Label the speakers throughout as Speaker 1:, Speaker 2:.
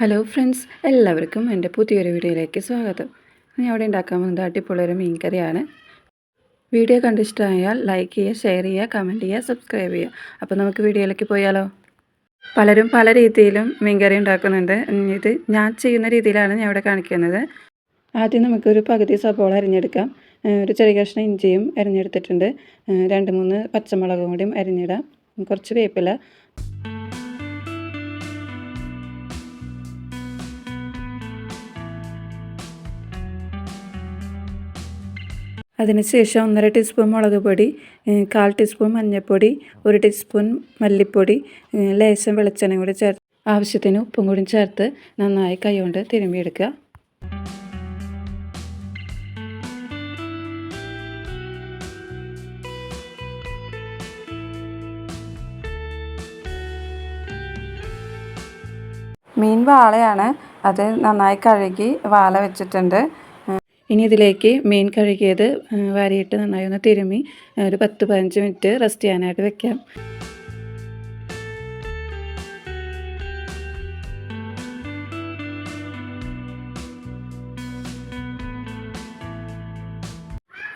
Speaker 1: Hello friends എല്ലാവർക്കും എന്റെ പുതിയൊരു വീഡിയോയിലേക്ക് സ്വാഗതം. ഞാൻ അവിടെ ഉണ്ടാക്കാൻ പോകുന്നത് അടിപൊളിയൊരു മീൻകറിയാണ്. വീഡിയോ കണ്ടിഷ്ടമായാൽ ലൈക്ക് ചെയ്യുക ഷെയർ ചെയ്യുക കമന്റ് ചെയ്യുക സബ്സ്ക്രൈബ് ചെയ്യുക. അപ്പോൾ നമുക്ക് വീഡിയോയിലേക്ക് പോയാലോ? പലരും പല രീതിയിലും മീൻകറി ഉണ്ടാക്കുന്നുണ്ട്. ഇത് ഞാൻ ചെയ്യുന്ന രീതിയിലാണ് ഞാൻ ഇവിടെ കാണിക്കുന്നത്. ആദ്യം നമുക്കൊരു പകുതി സബോള അരിഞ്ഞെടുക്കാം. ഒരു ചെറിയ കഷ്ണം ഇഞ്ചിയും അരിഞ്ഞെടുത്തിട്ടുണ്ട്. രണ്ട് മൂന്ന് പച്ചമുളകും കൂടിയും അരിഞ്ഞിടാം. കുറച്ച് വേപ്പില. അതിനുശേഷം ഒന്നര ടീസ്പൂൺ മുളക് പൊടി കാൽ ടീസ്പൂൺ മഞ്ഞൾപ്പൊടി ഒരു ടീസ്പൂൺ മല്ലിപ്പൊടി ലേശം വെളിച്ചെണ്ണ കൂടി ചേർത്ത് ആവശ്യത്തിന് ഉപ്പും കൂടി ചേർത്ത് നന്നായി കൈകൊണ്ട് തിരുമ്മിയെടുക്കുക. മീൻ വാളയാണ് അത് നന്നായി കഴുകി വാല വെച്ചിട്ടുണ്ട്. ഇനി ഇതിലേക്ക് മീൻ കഴുകിയത് വാരിയിട്ട് നന്നായി ഒന്ന് തിരുമി ഒരു പത്ത് പതിനഞ്ച് മിനിറ്റ് റെസ്റ്റ് ചെയ്യാനായിട്ട് വെക്കാം.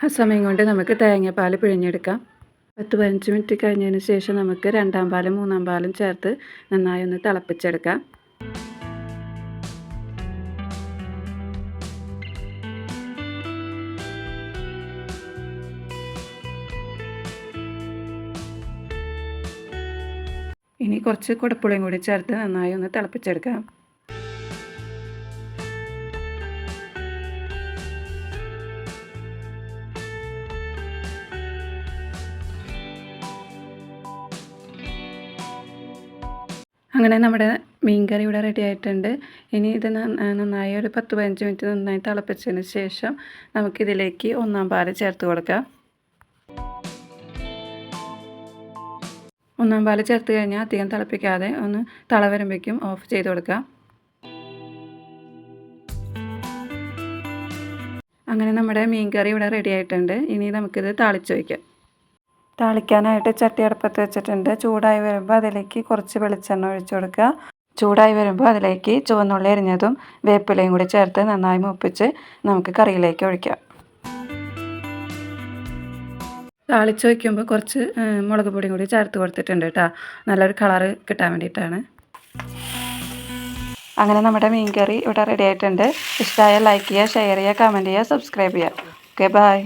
Speaker 1: ആ സമയം കൊണ്ട് നമുക്ക് തേങ്ങാപ്പാൽ പിഴിഞ്ഞെടുക്കാം. പത്ത് പതിനഞ്ച് മിനിറ്റ് കഴിഞ്ഞതിന് ശേഷം നമുക്ക് രണ്ടാം പാലും മൂന്നാം പാലും ചേർത്ത് നന്നായി ഒന്ന് തിളപ്പിച്ചെടുക്കാം. ഇനി കുറച്ച് കുടപ്പുളിയും കൂടി ചേർത്ത് നന്നായി ഒന്ന് തിളപ്പിച്ചെടുക്കാം. അങ്ങനെ നമ്മുടെ മീൻകറി ഇവിടെ റെഡി ആയിട്ടുണ്ട്. ഇനി ഇത് നന്നായി ഒരു പത്ത് പതിനഞ്ച് മിനിറ്റ് നന്നായി തിളപ്പിച്ചതിന് ശേഷം നമുക്കിതിലേക്ക് ഒന്നാം പാൽ ചേർത്ത് കൊടുക്കാം. ഒന്നാം പാൽ ചേർത്ത് കഴിഞ്ഞാൽ അധികം തിളപ്പിക്കാതെ ഒന്ന് തള ഓഫ് ചെയ്ത് കൊടുക്കാം അങ്ങനെ നമ്മുടെ മീൻ കറി ഇവിടെ റെഡി ആയിട്ടുണ്ട്. ഇനി നമുക്കിത് താളിച്ച് വയ്ക്കാം. താളിക്കാനായിട്ട് ചട്ടി അടുപ്പത്ത് വെച്ചിട്ടുണ്ട്. ചൂടായി വരുമ്പോൾ അതിലേക്ക് കുറച്ച് വെളിച്ചെണ്ണ ഒഴിച്ചു കൊടുക്കുക. ചൂടായി വരുമ്പോൾ അതിലേക്ക് ചുവന്നുള്ളി എരിഞ്ഞതും വേപ്പിലയും കൂടി ചേർത്ത് നന്നായി മുപ്പിച്ച് നമുക്ക് കറിയിലേക്ക് ഒഴിക്കാം. താളിച്ച് വയ്ക്കുമ്പോൾ കുറച്ച് മുളക് പൊടിയും കൂടി ചേർത്ത് കൊടുത്തിട്ടുണ്ട് കേട്ടോ നല്ലൊരു കളറ് കിട്ടാൻ വേണ്ടിയിട്ടാണ്. അങ്ങനെ നമ്മുടെ മീൻ കറി ഇവിടെ റെഡി ആയിട്ടുണ്ട്. ഇഷ്ടമായ ലൈക്ക് ചെയ്യുക ഷെയർ ചെയ്യുക കമന്റ് ചെയ്യുക സബ്സ്ക്രൈബ് ചെയ്യുക. Okay bye